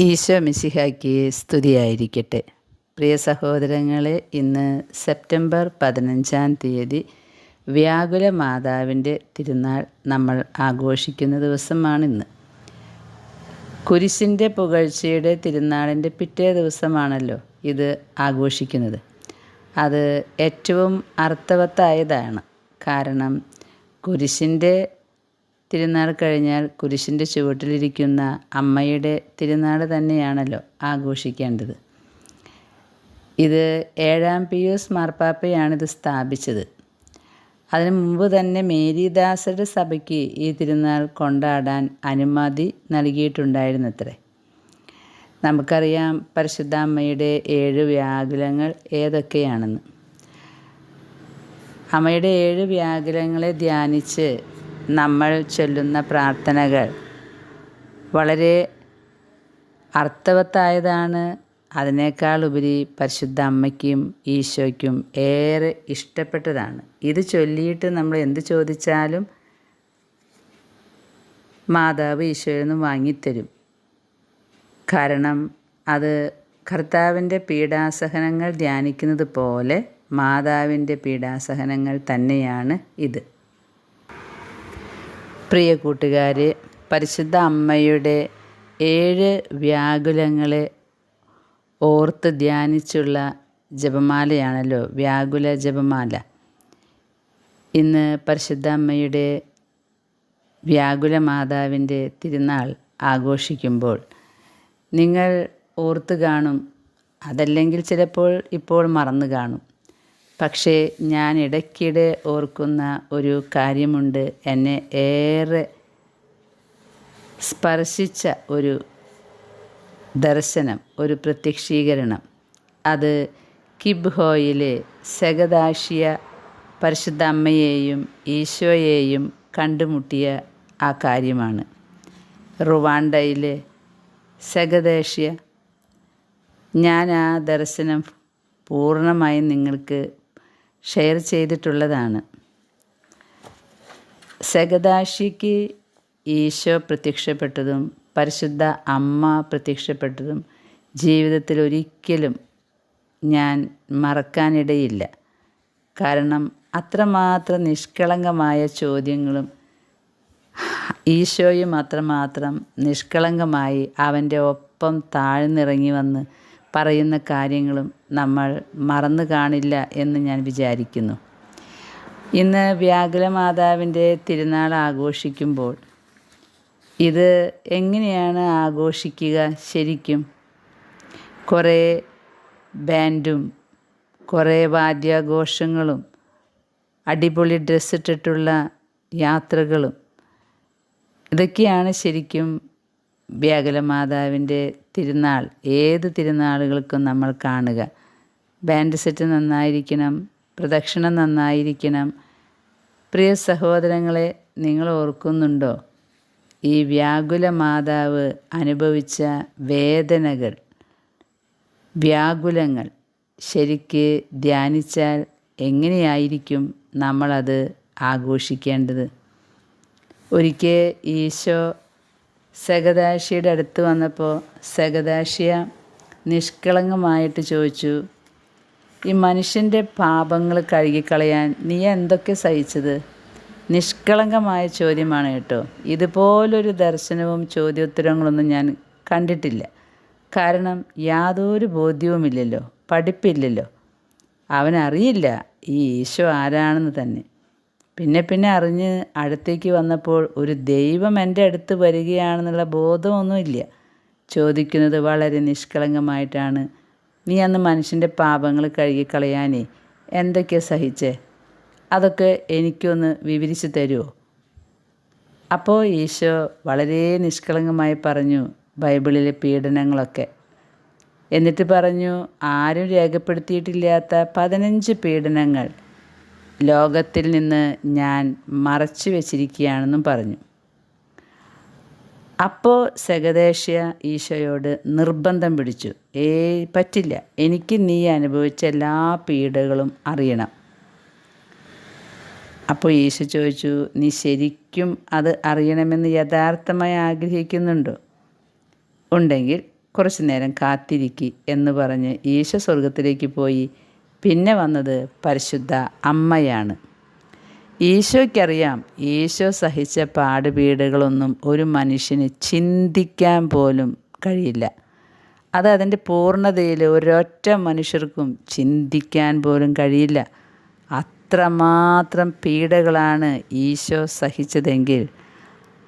ഈശോ മിശിഹായ്ക്ക് സ്തുതിയായിരിക്കട്ടെ. പ്രിയ സഹോദരങ്ങളെ ഇന്ന് സെപ്റ്റംബർ പതിനഞ്ചാം തീയതി വ്യാകുല മാതാവിന്റെ തിരുനാൾ നമ്മൾ ആഘോഷിക്കുന്ന ദിവസമാണിന്ന്. കുരിശിന്റെ പുകഴ്ചയുടെ തിരുനാളിന്റെ പിറ്റേ ദിവസമാണല്ലോ ഇത് ആഘോഷിക്കുന്നത്. അത് ഏറ്റവും അർത്ഥവത്തായതാണ്. കാരണം കുരിശിന്റെ തിരുനാൾ കഴിഞ്ഞാൽ കുരിശിന്റെ ചുവട്ടിലിരിക്കുന്ന അമ്മയുടെ തിരുനാൾ തന്നെയാണല്ലോ ആഘോഷിക്കേണ്ടത്. ഇത് ഏഴാം പിയൂസ് മാർപ്പാപ്പയാണിത് സ്ഥാപിച്ചത്. അതിനു മുമ്പ് തന്നെ മേരിദാസരുടെ സഭയ്ക്ക് ഈ തിരുനാൾ കൊണ്ടാടാൻ അനുമതി നൽകിയിട്ടുണ്ടായിരുന്നത്രേ. നമുക്കറിയാം പരിശുദ്ധ അമ്മയുടെ ഏഴ് വ്യാകുലങ്ങൾ ഏതൊക്കെയാണെന്ന്. അമ്മയുടെ ഏഴ് വ്യാകുലങ്ങളെ ധ്യാനിച്ച് നമ്മൾ ചൊല്ലുന്ന പ്രാർത്ഥനകൾ വളരെ അർത്ഥവത്തായതാണ്. അതിനേക്കാൾ ഉപരി പരിശുദ്ധ അമ്മയ്ക്കും ഈശോയ്ക്കും ഏറെ ഇഷ്ടപ്പെട്ടതാണ്. ഇത് ചൊല്ലിയിട്ട് നമ്മൾ എന്ത് ചോദിച്ചാലും മാതാവ് ഈശോയിൽ നിന്ന് വാങ്ങിത്തരും. കാരണം അത് കർത്താവിന്റെ പീഡാസഹനങ്ങൾ ധ്യാനിക്കുന്നത് പോലെ മാതാവിന്റെ പീഡാസഹനങ്ങൾ തന്നെയാണ് ഇത്. പ്രിയ കൂട്ടുകാരെ പരിശുദ്ധ അമ്മയുടെ ഏഴ് വ്യാകുലങ്ങളെ ഓർത്ത് ധ്യാനിച്ചുള്ള ജപമാലയാണല്ലോ വ്യാകുല ജപമാല. ഇന്ന് പരിശുദ്ധ അമ്മയുടെ വ്യാകുല മാതാവിന്റെ തിരുനാൾ ആഘോഷിക്കുമ്പോൾ നിങ്ങൾ ഓർത്ത് കാണും. അതല്ലെങ്കിൽ ചിലപ്പോൾ ഇപ്പോൾ മറന്നു കാണും. പക്ഷേ ഞാൻ ഇടയ്ക്കിടെ ഓർക്കുന്ന ഒരു കാര്യമുണ്ട്. എന്നെ ഏറെ സ്പർശിച്ച ഒരു ദർശനം ഒരു പ്രത്യക്ഷീകരണം. അത് കിബ്ഹോയിലെ സഗദാശിയ പരിശുദ്ധ അമ്മയെയും ഈശോയെയും കണ്ടുമുട്ടിയ ആ കാര്യമാണ്. റുവാണ്ടയിലെ സഗദേഷ്യ ഞാൻ ആ ദർശനം പൂർണമായും നിങ്ങൾക്ക് ഷെയർ ചെയ്തിട്ടുള്ളതാണ്. സഗദാഷിക്ക് ഈശോ പ്രത്യക്ഷപ്പെട്ടതും പരിശുദ്ധ അമ്മ പ്രത്യക്ഷപ്പെട്ടതും ജീവിതത്തിൽ ഒരിക്കലും ഞാൻ മറക്കാനിടയില്ല. കാരണം അത്രമാത്രം നിഷ്കളങ്കമായ ചോദ്യങ്ങളും ഈശോയും അത്രമാത്രം നിഷ്കളങ്കമായി അവന്റെ ഒപ്പം താഴ്ന്നിറങ്ങി വന്ന് പറയുന്ന കാര്യങ്ങളും നമ്മൾ മറന്നു കാണില്ല എന്ന് ഞാൻ വിചാരിക്കുന്നു. ഇന്ന് വ്യാകുല മാതാവിന്റെ തിരുനാൾ ആഘോഷിക്കുമ്പോൾ ഇത് എങ്ങനെയാണ് ആഘോഷിക്കുക ശരിക്കും? കുറേ ബാൻഡും കുറേ വാദ്യാഘോഷങ്ങളും അടിപൊളി ഡ്രസ്സിട്ടിട്ടുള്ള യാത്രകളും ഇതൊക്കെയാണ് ശരിക്കും വ്യാകുല മാതാവിന്റെ തിരുനാൾ ഏത് തിരുനാളുകൾക്കും നമ്മൾ കാണുക. ബാൻഡ് സെറ്റ് നന്നായിരിക്കണം പ്രദക്ഷിണം നന്നായിരിക്കണം. പ്രിയ സഹോദരങ്ങളെ നിങ്ങൾ ഓർക്കുന്നുണ്ടോ? ഈ വ്യാകുല മാതാവ് അനുഭവിച്ച വേദനകൾ വ്യാകുലങ്ങൾ ശരിക്ക് ധ്യാനിച്ചാൽ എങ്ങനെയായിരിക്കും നമ്മളത് ആഘോഷിക്കേണ്ടത്? ഒരിക്കൽ ഈശോ സഗദാശിയുടെ അടുത്ത് വന്നപ്പോൾ സഗദാശിയ നിഷ്കളങ്കമായിട്ട് ചോദിച്ചു ഈ മനുഷ്യന്റെ പാപങ്ങൾ കഴുകിക്കളയാൻ നീ എന്തൊക്കെ സഹിച്ചത്? നിഷ്കളങ്കമായ ചോദ്യമാണ് കേട്ടോ. ഇതുപോലൊരു ദർശനവും ചോദ്യോത്തരങ്ങളൊന്നും ഞാൻ കണ്ടിട്ടില്ല. കാരണം യാതൊരു ബോധ്യവുമില്ലല്ലോ പഠിപ്പില്ലല്ലോ. അവനറിയില്ല ഈ ഈശോ ആരാണെന്ന് തന്നെ. പിന്നെ പിന്നെ അറിഞ്ഞ് അടുത്തേക്ക് വന്നപ്പോൾ ഒരു ദൈവം എന്റെ അടുത്ത് വരികയാണെന്നുള്ള ബോധമൊന്നുമില്ല. ചോദിക്കുന്നത് വളരെ നിഷ്കളങ്കമായിട്ടാണ്. നീ അന്ന് മനുഷ്യന്റെ പാപങ്ങൾ കഴുകിക്കളയാനേ എന്തൊക്കെ സഹിച്ചേ? അതൊക്കെ എനിക്കൊന്ന് വിവരിച്ചു തരുമോ അപ്പോൾ ഈശോ വളരെ നിഷ്കളങ്കമായി പറഞ്ഞു ബൈബിളിലെ പീഡനങ്ങളൊക്കെ. എന്നിട്ട് പറഞ്ഞു ആരും രേഖപ്പെടുത്തിയിട്ടില്ലാത്ത പതിനഞ്ച് പീഡനങ്ങൾ. ലോകത്തിൽ നിന്ന് ഞാൻ മറച്ചു വച്ചിരിക്കുകയാണെന്നും പറഞ്ഞു. അപ്പോൾ സഗദേശ്യ ഈശോയോട് നിർബന്ധം പിടിച്ചു. ഏ പറ്റില്ല. എനിക്ക് നീ അനുഭവിച്ച എല്ലാ പീഡകളും അറിയണം. അപ്പോൾ ഈശോ ചോദിച്ചു നീ ശരിക്കും അത് അറിയണമെന്ന് യഥാർത്ഥമായി ആഗ്രഹിക്കുന്നുണ്ടോ? ഉണ്ടെങ്കിൽ കുറച്ചു നേരം കാത്തിരിക്കി എന്ന് പറഞ്ഞ് ഈശോ സ്വർഗത്തിലേക്ക് പോയി. പിന്നെ വന്നത് പരിശുദ്ധ അമ്മയാണ്. ഈശോയ്ക്കറിയാം ഈശോ സഹിച്ച പാടുപീടുകളൊന്നും ഒരു മനുഷ്യന് ചിന്തിക്കാൻ പോലും കഴിയില്ല. അത് അതിന്റെ പൂർണതയിൽ ഒരൊറ്റ മനുഷ്യർക്കും ചിന്തിക്കാൻ പോലും കഴിയില്ല. അത്രമാത്രം പീഡകളാണ് ഈശോ സഹിച്ചതെങ്കിൽ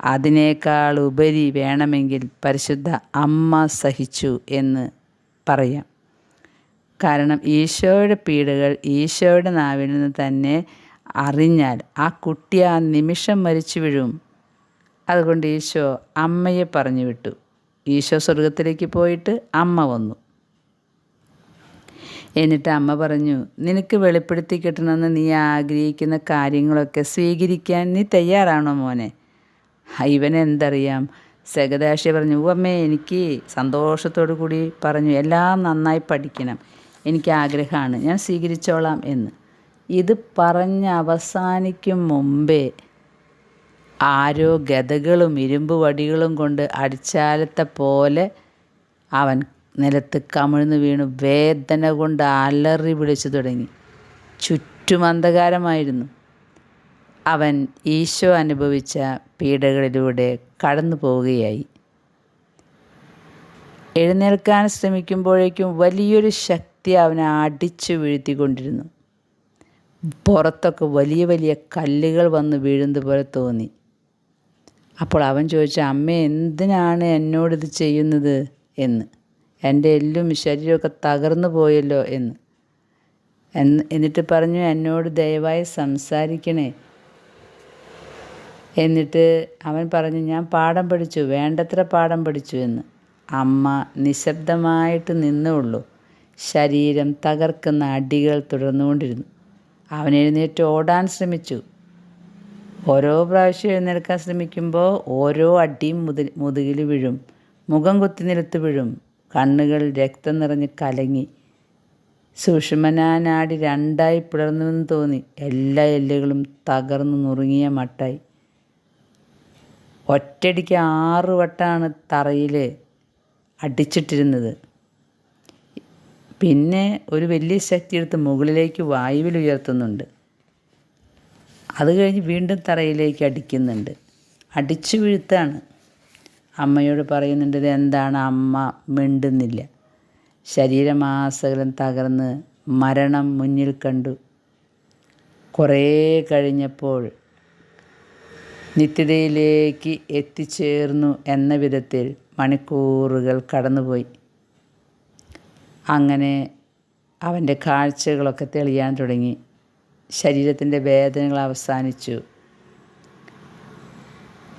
അതിനേക്കാൾ ഉപരി വേണമെങ്കിൽ പരിശുദ്ധ അമ്മ സഹിച്ചു എന്ന് പറയാം. കാരണം ഈശോയുടെ പീഡകൾ ഈശോയുടെ നാവിൽ നിന്ന് തന്നെ അറിഞ്ഞാൽ ആ കുട്ടി ആ നിമിഷം മരിച്ചു വീഴും. അതുകൊണ്ട് ഈശോ അമ്മയെ പറഞ്ഞു വിട്ടു. ഈശോ സ്വർഗത്തിലേക്ക് പോയിട്ട് അമ്മ വന്നു. എന്നിട്ട് അമ്മ പറഞ്ഞു നിനക്ക് വെളിപ്പെടുത്തി കിട്ടണമെന്ന് നീ ആഗ്രഹിക്കുന്ന കാര്യങ്ങളൊക്കെ സ്വീകരിക്കാൻ നീ തയ്യാറാണോ മോനെ? ഇവൻ എന്തറിയാം? സഗദാശി പറഞ്ഞു അമ്മേ എനിക്ക് സന്തോഷത്തോടു കൂടി പറഞ്ഞു എല്ലാം നന്നായി പഠിക്കണം. എനിക്ക് ആഗ്രഹമാണ് ഞാൻ സ്വീകരിച്ചോളാം എന്ന്. ഇത് പറഞ്ഞ് അവസാനിക്കും മുമ്പേ ആരോ ഗതകളും ഇരുമ്പ് വടികളും കൊണ്ട് അടിച്ചാലത്തെ പോലെ അവൻ നിലത്ത് കമിഴ്ന്നു വീണു. വേദന കൊണ്ട് അലറി വിളിച്ചു തുടങ്ങി. ചുറ്റും അന്ധകാരമായിരുന്നു. അവൻ ഈശോ അനുഭവിച്ച പീഡകളിലൂടെ കടന്നു പോവുകയായി. എഴുന്നേൽക്കാൻ ശ്രമിക്കുമ്പോഴേക്കും വലിയൊരു ശക്തി അവനെ അടിച്ചു വീഴ്ത്തിക്കൊണ്ടിരുന്നു. പുറത്തൊക്കെ വലിയ വലിയ കല്ലുകൾ വന്ന് വീഴുന്നത് പോലെ തോന്നി. അപ്പോൾ അവൻ ചോദിച്ചു അമ്മ എന്തിനാണ് എന്നോടിത് ചെയ്യുന്നത്? എന്ന്. എന്റെ എല്ലും ശരീരമൊക്കെ തകർന്നു പോയല്ലോ എന്ന്. എന്നിട്ട് പറഞ്ഞു എന്നോട് ദയവായി സംസാരിക്കണേ എന്നിട്ട് അവൻ പറഞ്ഞു ഞാൻ പാഠം പഠിച്ചു വേണ്ടത്ര പാഠം പഠിച്ചു എന്ന്. അമ്മ നിശബ്ദമായിട്ട് നിന്നുള്ളൂ ശരീരം തകർക്കുന്ന അടികൾ തുടർന്നുകൊണ്ടിരുന്നു. അവൻ എഴുന്നേറ്റ് ഓടാൻ ശ്രമിച്ചു. ഓരോ പ്രാവശ്യം എഴുന്നേൽക്കാൻ ശ്രമിക്കുമ്പോൾ ഓരോ അടിയും മുതി മുതുകിൽ വീഴും. മുഖം കുത്തി നിലത്ത് വീഴും. കണ്ണുകൾ രക്തം നിറഞ്ഞ് കലങ്ങി. സുഷമനാനാടി രണ്ടായി പിളർന്നുവെന്ന് തോന്നി. എല്ലാ എല്ലുകളും തകർന്നു നുറുങ്ങിയ മട്ടായി. ഒറ്റടിക്ക് ആറ് വട്ടാണ് തറയിൽ അടിച്ചിട്ടിരുന്നത്. പിന്നെ ഒരു വലിയ ശക്തി എടുത്ത് മുകളിലേക്ക് വായുവിൽ ഉയർത്തുന്നുണ്ട്. അത് കഴിഞ്ഞ് വീണ്ടും തറയിലേക്ക് അടിക്കുന്നുണ്ട്. അടിച്ചു വീഴ്ത്താണ്. അമ്മയോട് പറയുന്നുണ്ട് എന്താണ് അമ്മ മിണ്ടുന്നില്ല. ശരീരമാസകലം തകർന്ന് മരണം മുന്നിൽ കണ്ടു. കുറേ കഴിഞ്ഞപ്പോൾ നിത്യതയിലേക്ക് എത്തിച്ചേർന്നു എന്ന വിധത്തിൽ മണിക്കൂറുകൾ കടന്നുപോയി. അങ്ങനെ അവന്റെ കാഴ്ചകളൊക്കെ തെളിയാൻ തുടങ്ങി. ശരീരത്തിന്റെ വേദനകൾ അവസാനിച്ചു.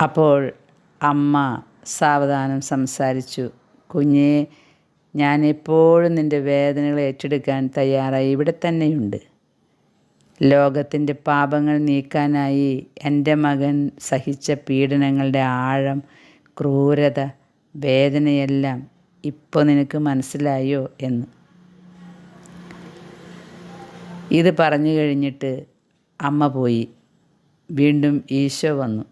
അപ്പോൾ അമ്മ സാവധാനം സംസാരിച്ചു. കുഞ്ഞെ ഞാൻ എപ്പോഴും നിന്റെ വേദനകൾ ഏറ്റെടുക്കാൻ തയ്യാറായി. ഇവിടെ തന്നെയുണ്ട്. ലോകത്തിന്റെ പാപങ്ങൾ നീക്കാനായി എന്റെ മകൻ സഹിച്ച പീഡനങ്ങളുടെ ആഴം ക്രൂരത വേദനയെല്ലാം ഇപ്പോൾ നിനക്ക് മനസ്സിലായോ എന്ന്. ഇത് പറഞ്ഞു കഴിഞ്ഞിട്ട് അമ്മ പോയി. വീണ്ടും ഈശോ വന്നു.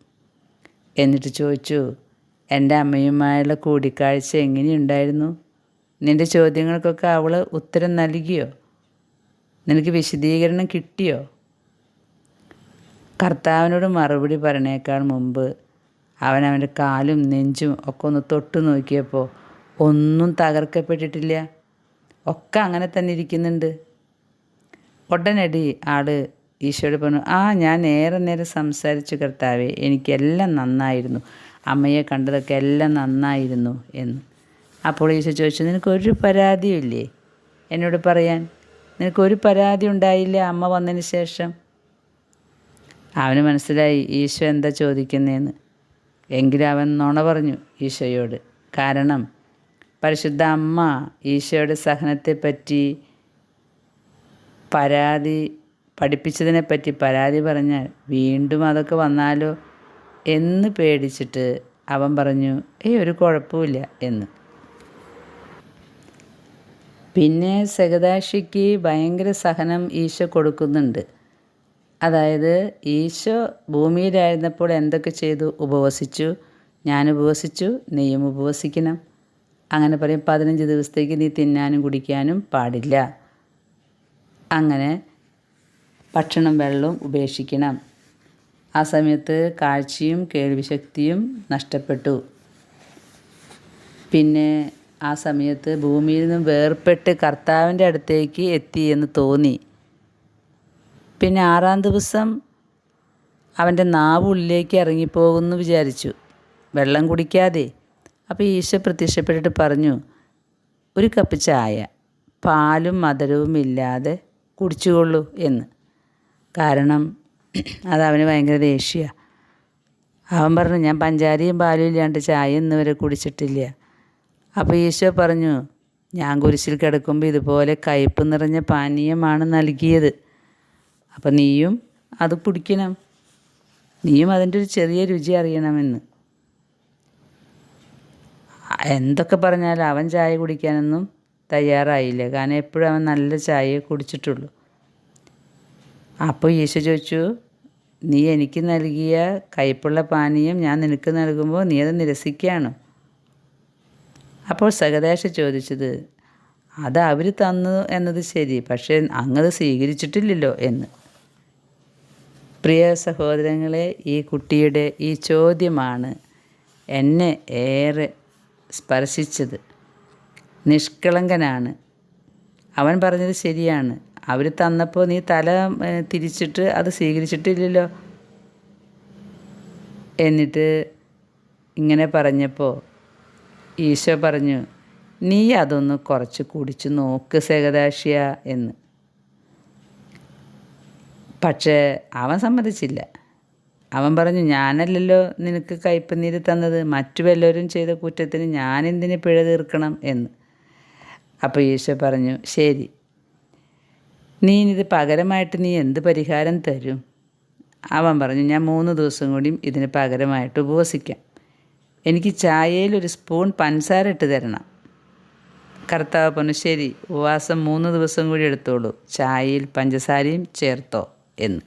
എന്നിട്ട് ചോദിച്ചു എന്റെ അമ്മയുമായുള്ള കൂടിക്കാഴ്ച എങ്ങനെയുണ്ടായിരുന്നു? നിന്റെ ചോദ്യങ്ങൾക്കൊക്കെ അവൾ ഉത്തരം നൽകിയോ? നിനക്ക് വിശദീകരണം കിട്ടിയോ? കർത്താവിനോട് മറുപടി പറഞ്ഞേക്കാൾ മുമ്പ് അവൻ അവന്റെ കാലും നെഞ്ചും ഒക്കെ ഒന്ന് തൊട്ടു നോക്കിയപ്പോൾ ഒന്നും തകർക്കപ്പെട്ടിട്ടില്ല. ഒക്കെ അങ്ങനെ തന്നെ ഇരിക്കുന്നുണ്ട്. ഉടനടി ആൾ ഈശോയോട് പറഞ്ഞു ആ ഞാൻ നേരെ നേരെ സംസാരിച്ചു കർത്താവേ എനിക്കെല്ലാം നന്നായിരുന്നു. അമ്മയെ കണ്ടതൊക്കെ എല്ലാം നന്നായിരുന്നു എന്ന്. അപ്പോൾ ഈശോ ചോദിച്ചു നിനക്കൊരു പരാതിയും ഇല്ലേ? എന്നോട് പറയാൻ നിനക്കൊരു പരാതി ഉണ്ടായില്ല അമ്മ വന്നതിന് ശേഷം? അവന് മനസ്സിലായി ഈശോ എന്താ ചോദിക്കുന്നതെന്ന് എങ്കിലും അവൻ നുണ പറഞ്ഞു ഈശോയോട് കാരണം പരിശുദ്ധ അമ്മ ഈശോയുടെ സഹനത്തെപ്പറ്റി പരാതി പഠിപ്പിച്ചതിനെപ്പറ്റി പരാതി പറഞ്ഞാൽ വീണ്ടും അതൊക്കെ വന്നാലോ എന്ന് പേടിച്ചിട്ട് അവൻ പറഞ്ഞു ഏയ് ഒരു കുഴപ്പമില്ല എന്ന്. പിന്നെ സഹദാശിക്ക് ഭയങ്കര സഹനം ഈശോ കൊടുക്കുന്നുണ്ട്. അതായത് ഈശോ ഭൂമിയിലായിരുന്നപ്പോൾ എന്തൊക്കെ ചെയ്തു? ഉപവസിച്ചു. ഞാൻ ഉപവസിച്ചു. നെയ്യും ഉപവസിക്കണം. അങ്ങനെ പറയും പതിനഞ്ച് ദിവസത്തേക്ക് നീ തിന്നാനും കുടിക്കാനും പാടില്ല. അങ്ങനെ ഭക്ഷണം വെള്ളവും ഉപേക്ഷിക്കണം. ആ സമയത്ത് കാഴ്ചയും കേൾവിശക്തിയും നഷ്ടപ്പെട്ടു. പിന്നെ ആ സമയത്ത് ഭൂമിയിൽ നിന്നും വേർപെട്ട് കർത്താവിന്റെ അടുത്തേക്ക് എത്തി എന്ന് തോന്നി. പിന്നെ ആറാം ദിവസം അവന്റെ നാവ് ഉള്ളിലേക്ക് ഇറങ്ങിപ്പോകുമെന്ന് വിചാരിച്ചു. വെള്ളം കുടിക്കാതെ അപ്പോൾ ഈശോ പ്രത്യക്ഷപ്പെട്ടിട്ട് പറഞ്ഞു ഒരു കപ്പ് ചായ പാലും മധുരവും ഇല്ലാതെ കുടിച്ചുകൊള്ളൂ എന്ന്. കാരണം അത് അവന് ഭയങ്കര ദേഷ്യമാണ് അവൻ പറഞ്ഞു ഞാൻ പഞ്ചാരിയും പാലും ഇല്ലാണ്ട് ചായ ഇന്നുവരെ കുടിച്ചിട്ടില്ല. അപ്പോൾ ഈശോ പറഞ്ഞു ഞാൻ കുരിശിൽ കിടക്കുമ്പോൾ ഇതുപോലെ കയ്പ് നിറഞ്ഞ പാനീയമാണ് നൽകിയത്. അപ്പം നീയും അത് കുടിക്കണം. നീയും അതിന്റെ ഒരു ചെറിയ രുചി അറിയണമെന്ന്. എന്തൊക്കെ പറഞ്ഞാലും അവൻ ചായ കുടിക്കാനൊന്നും തയ്യാറായില്ല. കാരണം എപ്പോഴും അവൻ നല്ല ചായയെ കുടിച്ചിട്ടുള്ളൂ. അപ്പോൾ ഈശോ ചോദിച്ചു നീ എനിക്ക് നൽകിയ കയ്പുള്ള പാനീയം ഞാൻ നിനക്ക് നൽകുമ്പോൾ നീ അത് നിരസിക്കുകയാണ്? അപ്പോൾ സഹദേശ ചോദിച്ചത് അത് അവർ തന്നു എന്നത് ശരി പക്ഷേ അങ്ങത് സ്വീകരിച്ചിട്ടില്ലല്ലോ എന്ന്. പ്രിയ സഹോദരങ്ങളെ ഈ കുട്ടിയുടെ ഈ ചോദ്യമാണ് എന്നെ ഏറെ സ്പർശിച്ചത്. നിഷ്കളങ്കനാണ്. അവൻ പറഞ്ഞത് ശരിയാണ്. അവർ തന്നപ്പോൾ നീ തല തിരിച്ചിട്ട് അത് സ്വീകരിച്ചിട്ടില്ലല്ലോ. എന്നിട്ട് ഇങ്ങനെ പറഞ്ഞപ്പോൾ ഈശോ പറഞ്ഞു നീ അതൊന്ന് കുറച്ച് കുടിച്ച് നോക്ക് സേകദാശിയ എന്ന്. പക്ഷേ അവൻ സമ്മതിച്ചില്ല. അവൻ പറഞ്ഞു ഞാനല്ലല്ലോ നിനക്ക് കയ്പനീര് തന്നത്. മറ്റു വല്ലവരും ചെയ്ത കുറ്റത്തിന് ഞാനെന്തിന് പിഴ തീർക്കണം എന്ന്. അപ്പോൾ ഈശോ പറഞ്ഞു ശരി. നീ ഇത് പകരമായിട്ട് നീ എന്ത് പരിഹാരം തരും? അവൻ പറഞ്ഞു ഞാൻ മൂന്ന് ദിവസം കൂടിയും ഇതിന് പകരമായിട്ട് ഉപവസിക്കാം. എനിക്ക് ചായയിൽ ഒരു സ്പൂൺ പഞ്ചസാര ഇട്ട് തരണം. കർത്താവ് പറഞ്ഞു ശരി ഉപവാസം മൂന്ന് ദിവസം കൂടി എടുത്തോളൂ. ചായയിൽ പഞ്ചസാരയും ചേർത്തോ എന്ന്.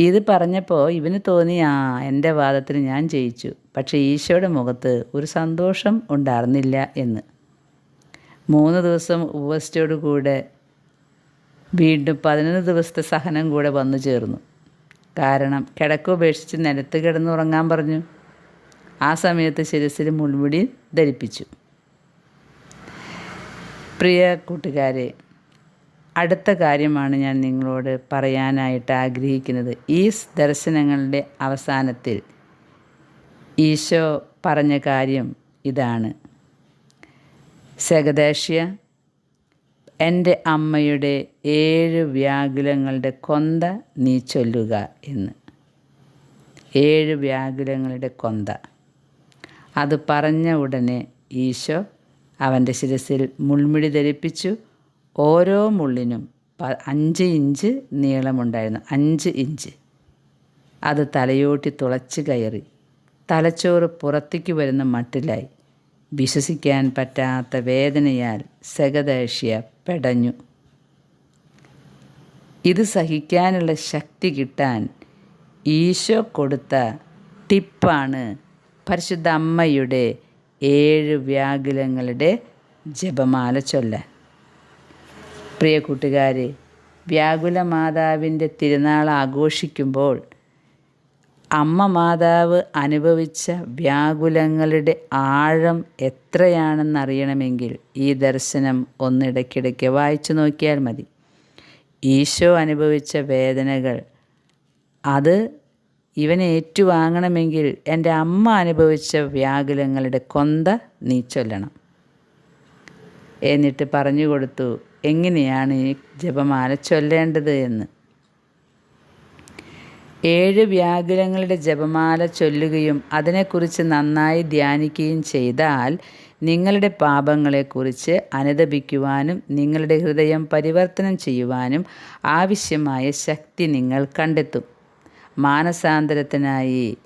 ഇത് പറഞ്ഞപ്പോൾ ഇവന് തോന്നി ആ എന്റെ വാദത്തിന് ഞാൻ ജയിച്ചു. പക്ഷേ ഈശോയുടെ മുഖത്ത് ഒരു സന്തോഷം ഉണ്ടായിരുന്നില്ല എന്ന്. മൂന്ന് ദിവസം ഉപവസിച്ചോട് കൂടെ വീണ്ടും പതിനൊന്ന് ദിവസത്തെ സഹനം കൂടെ വന്നു ചേർന്നു. കാരണം കിടക്ക ഉപേക്ഷിച്ച് നിലത്ത് കിടന്നുറങ്ങാൻ പറഞ്ഞു. ആ സമയത്ത് ശിരസിൽ മുൾമുടി ധരിപ്പിച്ചു. പ്രിയ കൂട്ടുകാരെ അടുത്ത കാര്യമാണ് ഞാൻ നിങ്ങളോട് പറയാനായിട്ട് ആഗ്രഹിക്കുന്നത്. ഈ ദർശനങ്ങളുടെ അവസാനത്തിൽ ഈശോ പറഞ്ഞ കാര്യം ഇതാണ്. സഗദേഷ്യ എന്റെ അമ്മയുടെ ഏഴ് വ്യാകുലങ്ങളുടെ കൊന്ത നീ ചൊല്ലുക എന്ന്. ഏഴ് വ്യാകുലങ്ങളുടെ കൊന്ത. അത് പറഞ്ഞ ഉടനെ ഈശോ അവന്റെ ശിരസിൽ മുൾമുടി ധരിപ്പിച്ചു. ഓരോ മുള്ളിനും അഞ്ച് ഇഞ്ച് നീളമുണ്ടായിരുന്നു. അഞ്ച് ഇഞ്ച്. അത് തലയോട്ടി തുളച്ച് കയറി. തലച്ചോറ് പുറത്തേക്ക് വരുന്ന മട്ടിലായി. വിശ്വസിക്കാൻ പറ്റാത്ത വേദനയാൽ സഗദേഷ്യ പെടഞ്ഞു. ഇത് സഹിക്കാനുള്ള ശക്തി കിട്ടാൻ ഈശോ കൊടുത്ത ടിപ്പാണ് പരിശുദ്ധ അമ്മയുടെ ഏഴ് വ്യാകുലങ്ങളുടെ ജപമാല ചൊല്ലാൻ. പ്രിയ കൂട്ടുകാരെ വ്യാകുല മാതാവിന്റെ തിരുനാൾ ആഘോഷിക്കുമ്പോൾ അമ്മ മാതാവ് അനുഭവിച്ച വ്യാകുലങ്ങളുടെ ആഴം എത്രയാണെന്നറിയണമെങ്കിൽ ഈ ദർശനം ഒന്നിടയ്ക്കിടയ്ക്ക് വായിച്ചു നോക്കിയാൽ മതി. ഈശോ അനുഭവിച്ച വേദനകൾ അത് ഇവനെ ഏറ്റുവാങ്ങണമെങ്കിൽ എന്റെ അമ്മ അനുഭവിച്ച വ്യാകുലങ്ങളുടെ കൊന്ത നീ ചൊല്ലണം. എന്നിട്ട് പറഞ്ഞു കൊടുത്തു എങ്ങനെയാണ് ഈ ജപമാല ചൊല്ലേണ്ടത് എന്ന്? ഏഴ് വ്യാകുലങ്ങളുടെ ജപമാല ചൊല്ലുകയും അതിനെക്കുറിച്ച് നന്നായി ധ്യാനിക്കുകയും ചെയ്താൽ നിങ്ങളുടെ പാപങ്ങളെക്കുറിച്ച് അനുദപിക്കുവാനും നിങ്ങളുടെ ഹൃദയം പരിവർത്തനം ചെയ്യുവാനും ആവശ്യമായ ശക്തി നിങ്ങൾ കണ്ടെത്തും. മാനസാന്തരത്തിനായി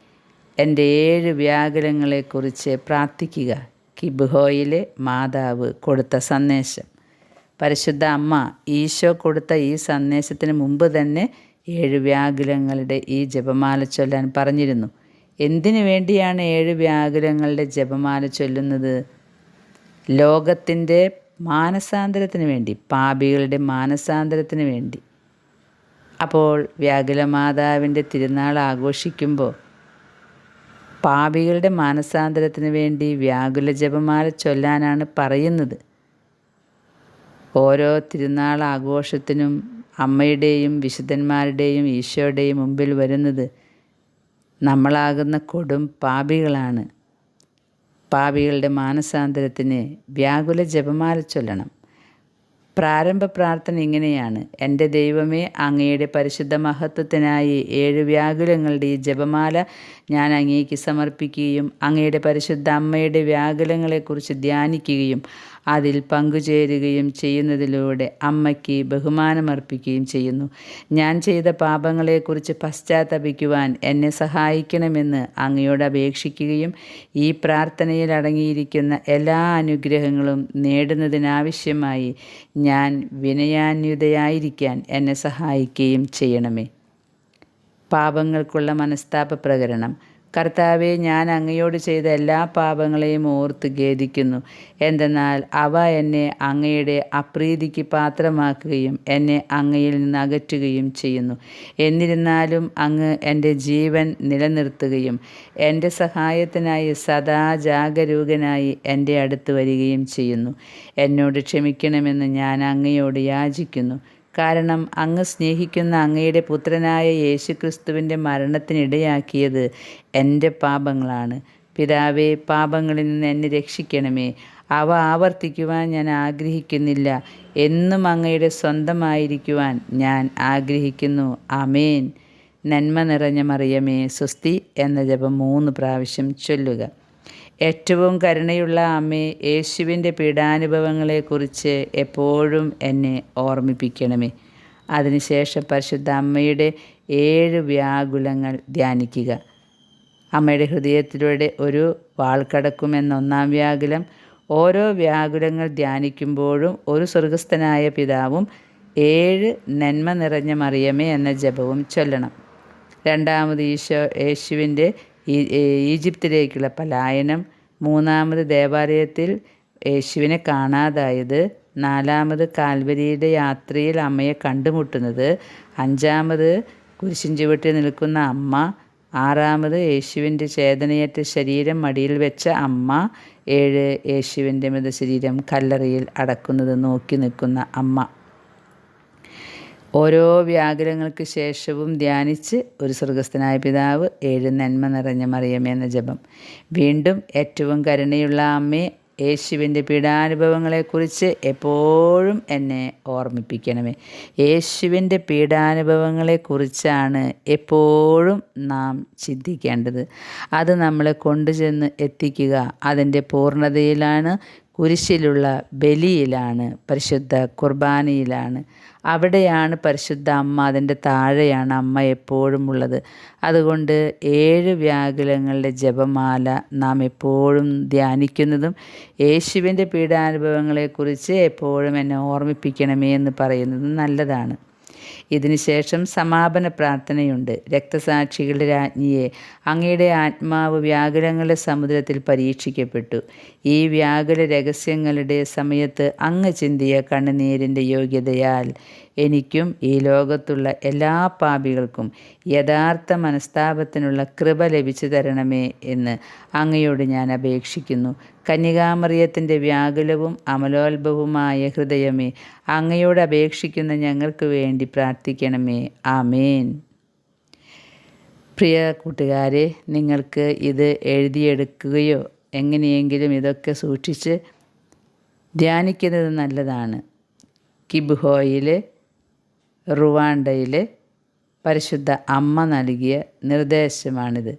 എന്റെ ഏഴ് വ്യാകുലങ്ങളെക്കുറിച്ച് പ്രാർത്ഥിക്കുക. കിബ്ഹോയിലെ മാതാവ് കൊടുത്ത സന്ദേശം. പരിശുദ്ധ അമ്മ ഈശോ കൊടുത്ത ഈ സന്ദേശത്തിന് മുമ്പ് തന്നെ ഏഴ് വ്യാകുലങ്ങളുടെ ഈ ജപമാല ചൊല്ലാൻ പറഞ്ഞിരുന്നു. എന്തിനു വേണ്ടിയാണ് ഏഴ് വ്യാകുലങ്ങളുടെ ജപമാല ചൊല്ലുന്നത്? ലോകത്തിന്റെ മാനസാന്തരത്തിന് വേണ്ടി പാപികളുടെ മാനസാന്തരത്തിന് വേണ്ടി. അപ്പോൾ വ്യാകുലമാതാവിന്റെ തിരുനാൾ ആഘോഷിക്കുമ്പോൾ പാപികളുടെ മാനസാന്തരത്തിന് വേണ്ടി വ്യാകുല ജപമാല ചൊല്ലാനാണ് പറയുന്നത്. ഓരോ തിരുനാൾ ആഘോഷത്തിനും അമ്മയുടെയും വിശുദ്ധന്മാരുടെയും ഈശോയുടെയും മുമ്പിൽ വരുന്നത് നമ്മളാകുന്ന കൊടും പാപികളാണ്. പാപികളുടെ മാനസാന്തരത്തിന് വ്യാകുല ജപമാല ചൊല്ലണം. പ്രാരംഭ പ്രാർത്ഥന ഇങ്ങനെയാണ്. എന്റെ ദൈവമേ അങ്ങയുടെ പരിശുദ്ധ മഹത്വത്തിനായി ഏഴ് വ്യാകുലങ്ങളുടെ ഈ ജപമാല ഞാൻ അങ്ങേക്ക് സമർപ്പിക്കുകയും അങ്ങയുടെ പരിശുദ്ധ അമ്മയുടെ വ്യാകുലങ്ങളെക്കുറിച്ച് ധ്യാനിക്കുകയും അതിൽ പങ്കുചേരുകയും ചെയ്യുന്നതിലൂടെ അമ്മയ്ക്ക് ബഹുമാനമർപ്പിക്കുകയും ചെയ്യുന്നു. ഞാൻ ചെയ്ത പാപങ്ങളെക്കുറിച്ച് പശ്ചാത്തപിക്കുവാൻ എന്നെ സഹായിക്കണമെന്ന് അങ്ങയോട് അപേക്ഷിക്കുകയും ഈ പ്രാർത്ഥനയിൽ അടങ്ങിയിരിക്കുന്ന എല്ലാ അനുഗ്രഹങ്ങളും നേടുന്നതിനാവശ്യമായി ഞാൻ വിനയാന്യുതയായിരിക്കാൻ എന്നെ സഹായിക്കുകയും ചെയ്യണമേ. പാപങ്ങൾക്കുള്ള മനസ്താപ പ്രകരണം. കർത്താവെ ഞാൻ അങ്ങയോട് ചെയ്ത എല്ലാ പാപങ്ങളെയും ഓർത്ത് ഖേദിക്കുന്നു. എന്തെന്നാൽ അവ എന്നെ അങ്ങയുടെ അപ്രീതിക്ക് പാത്രമാക്കുകയും എന്നെ അങ്ങയിൽ നിന്ന് അകറ്റുകയും ചെയ്യുന്നു. എന്നിരുന്നാലും അങ്ങ് എന്റെ ജീവൻ നിലനിർത്തുകയും എന്റെ സഹായത്തിനായി സദാ ജാഗരൂകനായി എന്റെ അടുത്ത് വരികയും ചെയ്യുന്നു. എന്നോട് ക്ഷമിക്കണമെന്ന് ഞാൻ അങ്ങയോട് യാചിക്കുന്നു. കാരണം അങ്ങ് സ്നേഹിക്കുന്ന അങ്ങയുടെ പുത്രനായ യേശുക്രിസ്തുവിന്റെ മരണത്തിനിടയാക്കിയത് എന്റെ പാപങ്ങളാണ്. പിതാവേ പാപങ്ങളിൽ നിന്ന് എന്നെ രക്ഷിക്കണമേ. അവ ആവർത്തിക്കുവാൻ ഞാൻ ആഗ്രഹിക്കുന്നില്ല. എന്നും അങ്ങയുടെ സ്വന്തമായിരിക്കുവാൻ ഞാൻ ആഗ്രഹിക്കുന്നു. അമേൻ നന്മ നിറഞ്ഞ മറിയമേ സ്വസ്തി എന്ന ജപം മൂന്ന് പ്രാവശ്യം ചൊല്ലുക. ഏറ്റവും കരുണയുള്ള അമ്മേ യേശുവിന്റെ പീഡാനുഭവങ്ങളെക്കുറിച്ച് എപ്പോഴും എന്നെ ഓർമ്മിപ്പിക്കണമേ. അതിനുശേഷം പരിശുദ്ധ അമ്മയുടെ ഏഴ് വ്യാകുലങ്ങൾ ധ്യാനിക്കുക. അമ്മയുടെ ഹൃദയത്തിലൂടെ ഒരു വാൾ കടക്കുമെന്ന ഒന്നാം വ്യാകുലം ഓരോ വ്യാകുലങ്ങൾ ധ്യാനിക്കുമ്പോഴും ഒരു സ്വർഗസ്ഥനായ പിതാവും ഏഴ് നന്മ നിറഞ്ഞ മറിയമേ എന്ന ജപവും ചൊല്ലണം. രണ്ടാമത് ഈശോ യേശുവിന്റെ ഈജിപ്തിലേക്കുള്ള പലായനം. മൂന്നാമത് ദേവാലയത്തിൽ യേശുവിനെ കാണാതായത്. നാലാമത് കാൽവരിയുടെ യാത്രയിൽ അമ്മയെ കണ്ടുമുട്ടുന്നത്. അഞ്ചാമത് കുരിശിൻ ചുവട്ടിൽ നിൽക്കുന്ന അമ്മ. ആറാമത് യേശുവിന്റെ ചേതനയേറ്റ ശരീരം മടിയിൽ വെച്ച അമ്മ. ഏഴ് യേശുവിന്റെ മൃതശരീരം കല്ലറയിൽ അടക്കുന്നത് നോക്കി നിൽക്കുന്ന അമ്മ. ഓരോ വ്യാകുലങ്ങൾക്ക് ശേഷവും ധ്യാനിച്ച് ഒരു സ്വർഗസ്ഥനായ പിതാവ് ഏഴ് നന്മ നിറഞ്ഞ മറിയമേ എന്ന ജപം. വീണ്ടും ഏറ്റവും കരുണയുള്ള അമ്മേ യേശുവിന്റെ പീഡാനുഭവങ്ങളെക്കുറിച്ച് എപ്പോഴും എന്നെ ഓർമ്മിപ്പിക്കണമേ. യേശുവിന്റെ പീഡാനുഭവങ്ങളെക്കുറിച്ചാണ് എപ്പോഴും നാം ചിന്തിക്കേണ്ടത്. അത് നമ്മളെ കൊണ്ടുചെന്ന് എത്തിക്കുക അതിന്റെ പൂർണതയിലാണ് കുരിശിലുള്ള ബലിയിലാണ് പരിശുദ്ധ കുർബാനയിലാണ്. അവിടെയാണ് പരിശുദ്ധ അമ്മ അതിന്റെ താഴെയാണ് അമ്മ എപ്പോഴും ഉള്ളത്. അതുകൊണ്ട് ഏഴ് വ്യാകുലങ്ങളുടെ ജപമാല നാം എപ്പോഴും ധ്യാനിക്കുന്നതും യേശുവിന്റെ പീഡാനുഭവങ്ങളെക്കുറിച്ച് എപ്പോഴും എന്നെ ഓർമ്മിപ്പിക്കണമേ എന്ന് പറയുന്നതും നല്ലതാണ്. ഇതിനുശേഷം സമാപന പ്രാർത്ഥനയുണ്ട്. രക്തസാക്ഷികളുടെ രാജ്ഞിയെ അങ്ങയുടെ ആത്മാവ് വ്യാകുലങ്ങളുടെ സമുദ്രത്തിൽ പരീക്ഷിക്കപ്പെട്ടു. ഈ വ്യാകുല രഹസ്യങ്ങളുടെ സമയത്ത് അങ്ങ് ചിന്തിയ കണ്ണുനീരിന്റെ യോഗ്യതയാൽ എനിക്കും ഈ ലോകത്തുള്ള എല്ലാ പാപികൾക്കും യഥാർത്ഥ മനസ്താപത്തിനുള്ള കൃപ ലഭിച്ചു തരണമേ എന്ന് അങ്ങയോട് ഞാൻ അപേക്ഷിക്കുന്നു. കന്യകാമറിയത്തിന്റെ വ്യാകുലവും അമലോത്ഭവുമായ ഹൃദയമേ അങ്ങയോട് അപേക്ഷിക്കുന്ന ഞങ്ങൾക്ക് വേണ്ടി പ്രാർത്ഥിക്കണമേ. ആമേൻ. പ്രിയ കൂട്ടുകാരെ നിങ്ങൾക്ക് ഇത് എഴുതിയെടുക്കുകയോ എങ്ങനെയെങ്കിലും ഇതൊക്കെ സൂക്ഷിച്ച് ധ്യാനിക്കുന്നത് നല്ലതാണ്. കിബ്ഹോയിൽ റുവാണ്ടയിൽ പരിശുദ്ധ അമ്മ നൽകിയ നിർദ്ദേശമാണിത്.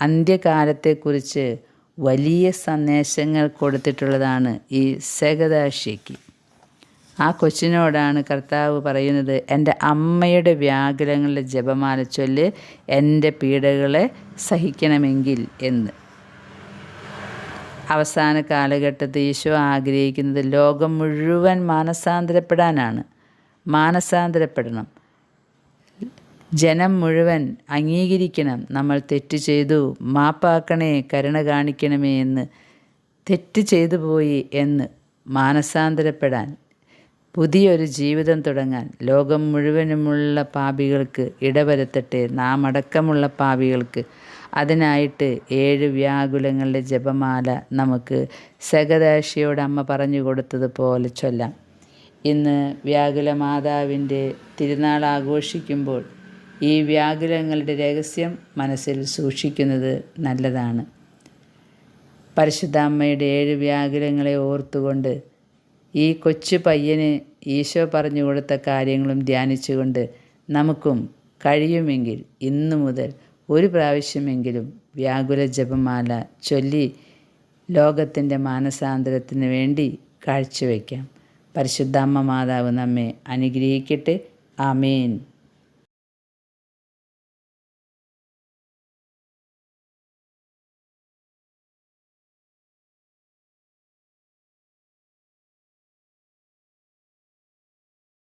അന്ത്യകാലത്തെക്കുറിച്ച് വലിയ സന്ദേശങ്ങൾ കൊടുത്തിട്ടുള്ളതാണ് ഈ സഗദാഷിക്ക് ആ കൊച്ചിനോടാണ് കർത്താവ് പറയുന്നത് എന്റെ അമ്മയുടെ വ്യാകുലങ്ങളുടെ ജപമാല ചൊല്ല് എന്റെ പീഡകളെ സഹിക്കണമെങ്കിൽ എന്ന്. അവസാന കാലഘട്ടത്തിൽ ഈശോ ആഗ്രഹിക്കുന്നത് ലോകം മുഴുവൻ മാനസാന്തരപ്പെടാനാണ്. മാനസാന്തരപ്പെടണം. ജനം മുഴുവൻ അംഗീകരിക്കണം. നമ്മൾ തെറ്റ് ചെയ്തു. മാപ്പാക്കണേ കരുണ കാണിക്കണമേ എന്ന്. തെറ്റ് ചെയ്തു പോയി എന്ന് മാനസാന്തരപ്പെടാൻ പുതിയൊരു ജീവിതം തുടങ്ങാൻ ലോകം മുഴുവനുമുള്ള പാപികൾക്ക് ഇടവരുത്തട്ടെ. നാം അടക്കമുള്ള പാപികൾക്ക് അതിനായിട്ട് ഏഴ് വ്യാകുലങ്ങളുടെ ജപമാല നമുക്ക് സഗദാശിയോട് അമ്മ പറഞ്ഞു കൊടുത്തതുപോലെ ചൊല്ലാം. ഇന്ന് വ്യാകുല മാതാവിന്റെ തിരുനാൾ ആഘോഷിക്കുമ്പോൾ ഈ വ്യാകുലങ്ങളുടെ രഹസ്യം മനസ്സിൽ സൂക്ഷിക്കുന്നത് നല്ലതാണ്. പരിശുദ്ധ അമ്മയുടെ ഏഴ് വ്യാകുലങ്ങളെ ഓർത്തുകൊണ്ട് ഈ കൊച്ചു പയ്യന് ഈശോ പറഞ്ഞു കൊടുത്ത കാര്യങ്ങളും ധ്യാനിച്ചുകൊണ്ട് നമുക്കും കഴിയുമെങ്കിൽ ഇന്നു മുതൽ ഒരു പ്രാവശ്യമെങ്കിലും വ്യാകുല ജപമാല ചൊല്ലി ലോകത്തിന്റെ മാനസാന്തരത്തിന് വേണ്ടി കാഴ്ചവെക്കാം. പരിശുദ്ധാമ്മ മാതാവ് നമ്മെ അനുഗ്രഹിക്കട്ടെ. ആമേൻ.